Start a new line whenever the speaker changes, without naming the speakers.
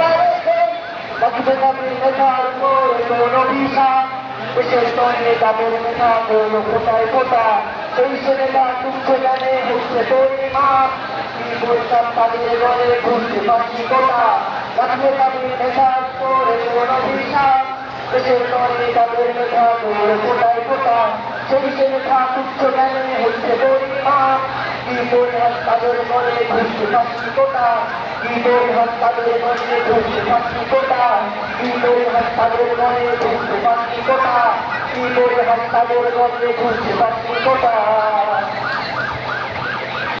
পারে বাকিতে কাপড় মেধার কোনো অভিশাপ বিশেষ তরে কাপড় মেধা কোনো কোথায় তুচ্ছ জানে হচ্ছে বলতাম তাদের ঘরে ঘুরতে পারছি কোথা বাকিতে কাপড় মেধার কোনো অভিশাপ বিশেষ তরে কাপড় মেধা কোনো সেই ছেলেটা তুচ্ছ হচ্ছে তোরই মা কি করে তাদের মনে পারছি কোথা কি করে তাদের মনে পারছি কোথা কি করে তাদের মনে পারছি কোথা কি করে তাদের মনে পারছি কোথা